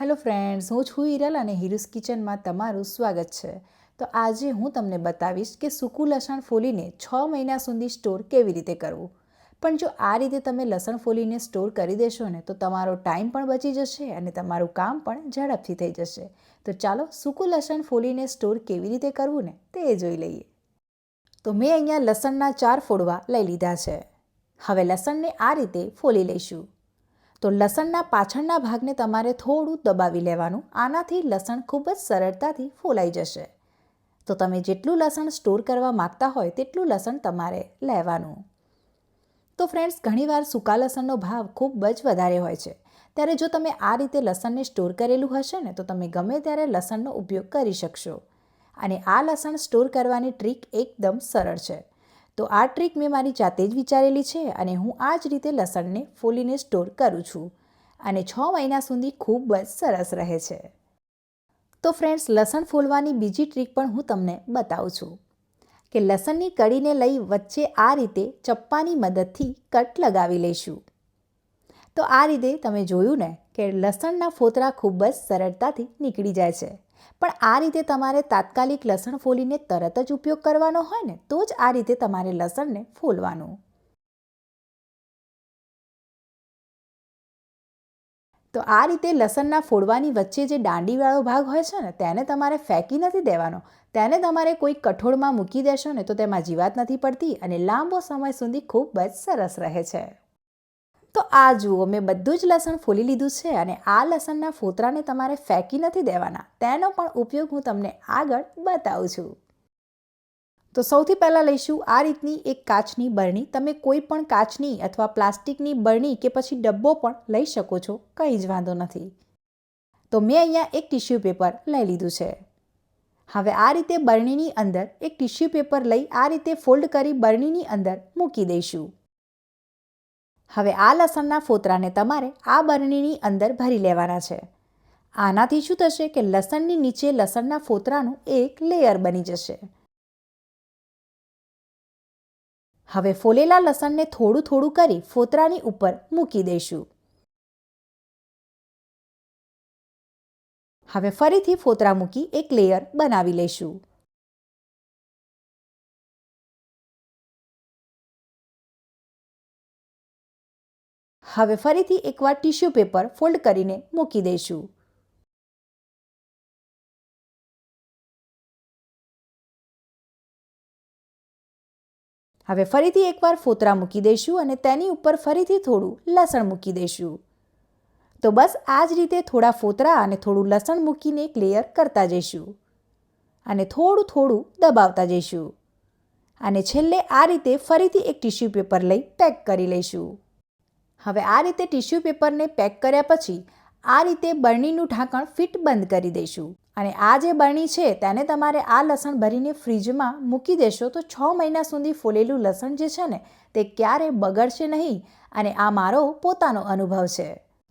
Hello friends, હું છું હિરલ અને હિરુસ કિચનમાં તમારું સ્વાગત છે. તો આજે હું તમને બતાવીશ કે સૂકું લસણ ફોલીને છ મહિના સુધી સ્ટોર કેવી રીતે કરવું. પણ જો આ રીતે તમે લસણ ફોલીને સ્ટોર કરી દેશો ને, તો તમારો ટાઈમ પણ બચી જશે અને તમારું કામ પણ ઝડપથી થઈ જશે. તો ચાલો સૂકું લસણ ફોલીને સ્ટોર કેવી રીતે કરવું ને, તે જોઈ લઈએ. તો મેં અહીંયા લસણના ચાર ફોડવા લઈ લીધા છે. હવે લસણને આ રીતે ફોલી લઈશું. તો લસણના પાછળના ભાગને તમારે થોડું દબાવી લેવાનું. આનાથી લસણ ખૂબ જ સરળતાથી ફોલાઈ જશે. તો તમે જેટલું લસણ સ્ટોર કરવા માગતા હોય તેટલું લસણ તમારે લેવાનું. તો ફ્રેન્ડ્સ, ઘણીવાર સૂકા લસણનો ભાવ ખૂબ જ વધારે હોય છે. ત્યારે જો તમે આ રીતે લસણને સ્ટોર કરેલું હશે ને, તો તમે ગમે ત્યારે લસણનો ઉપયોગ કરી શકશો. અને આ લસણ સ્ટોર કરવાની ટ્રીક એકદમ સરળ છે. તો આ ટ્રીક મેં મારી જાતે જ વિચારેલી છે અને હું આ જ રીતે લસણને ફોલીને સ્ટોર કરું છું. અને છ મહિના સુધી ખૂબ જ સરસ રહે છે. તો ફ્રેન્ડ્સ, લસણ ફોલવાની બીજી ટ્રીક પણ હું તમને બતાવું છું કે લસણની કડીને લઈ વચ્ચે આ રીતે ચપ્પાની મદદથી કટ લગાવી લઈશું. તો આ રીતે તમે જોયું ને કે લસણના ફોતરા ખૂબ જ સરળતાથી નીકળી જાય છે. પણ આ રીતે તમારે તાત્કાલિક લસણ ફોલીને તરત જ ઉપયોગ કરવાનો હોય ને, તો જ આ રીતે તમારે લસણને ફોલવાનું. તો આ રીતે લસણના ફોડવાની વચ્ચે જે દાંડીવાળો ભાગ હોય છે ને, તેને તમારે ફેંકી નથી દેવાનો. તેને તમારે કોઈ કઠોળમાં મૂકી દેશો ને, તો તેમાં જીવાત નથી પડતી અને લાંબો સમય સુધી ખૂબ જ સરસ રહે છે. તો આ જુઓ, મેં બધું જ લસણ ફોલી લીધું છે અને આ લસણના ફોતરાને તમારે ફેંકી નથી દેવાના. તેનો પણ ઉપયોગ હું તમને આગળ બતાવું છું. તો સૌથી પહેલાં લઈશું આ રીતની એક કાચની બરણી. તમે કોઈ પણ કાચની અથવા પ્લાસ્ટિકની બરણી કે પછી ડબ્બો પણ લઈ શકો છો, કંઈ જ વાંધો નથી. તો મેં અહીંયા એક ટિશ્યુ પેપર લઈ લીધું છે. હવે આ રીતે બરણીની અંદર એક ટિશ્યુ પેપર લઈ આ રીતે ફોલ્ડ કરી બરણીની અંદર મૂકી દઈશું. હવે આ લસણના ફોતરાને તમારે આ બરણીની અંદર ભરી લેવાના છે. આનાથી શું થશે કે લસણની નીચે લસણના ફોતરાનું એક લેયર બની જશે. હવે ફોલેલા લસણને થોડું થોડું કરી ફોતરાની ઉપર મૂકી દઈશું. હવે ફરીથી ફોતરા મૂકી એક લેયર બનાવી લઈશું. હવે ફરીથી એકવાર ટીશ્યુ પેપર ફોલ્ડ કરીને મૂકી દઈશું. હવે ફરીથી એકવાર ફોતરા મૂકી દઈશું અને તેની ઉપર ફરીથી થોડું લસણ મૂકી દઈશું. તો બસ આ જ રીતે થોડા ફોતરા અને થોડું લસણ મૂકીને એક લેયર કરતા જઈશું. અને થોડું થોડું દબાવતા જઈશું. અને છેલ્લે આ રીતે ફરીથી એક ટીશ્યુ પેપર લઈ પેક કરી લઈશું. હવે આ રીતે ટિશ્યુ પેપરને પેક કર્યા પછી આ રીતે બરણીનું ઢાંકણ ફિટ બંધ કરી દઈશું. અને આ જે બરણી છે તેને તમારે આ લસણ ભરીને ફ્રીજમાં મૂકી દેશો તો છ મહિના સુધી ફૂલેલું લસણ જે છે ને તે ક્યારે બગડશે નહીં અને આ મારો પોતાનો અનુભવ છે.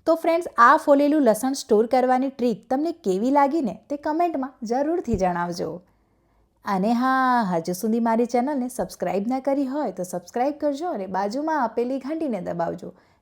તો ફ્રેન્ડ્સ, આ ફોલેલું લસણ સ્ટોર કરવાની ટ્રીક તમને કેવી લાગીને તે કમેન્ટમાં જરૂરથી જણાવજો. અને હા, હજુ સુધી મારી ચેનલને સબસ્ક્રાઈબ ના કરી હોય તો સબસ્ક્રાઈબ કરજો અને બાજુમાં આપેલી ઘંટીને દબાવજો.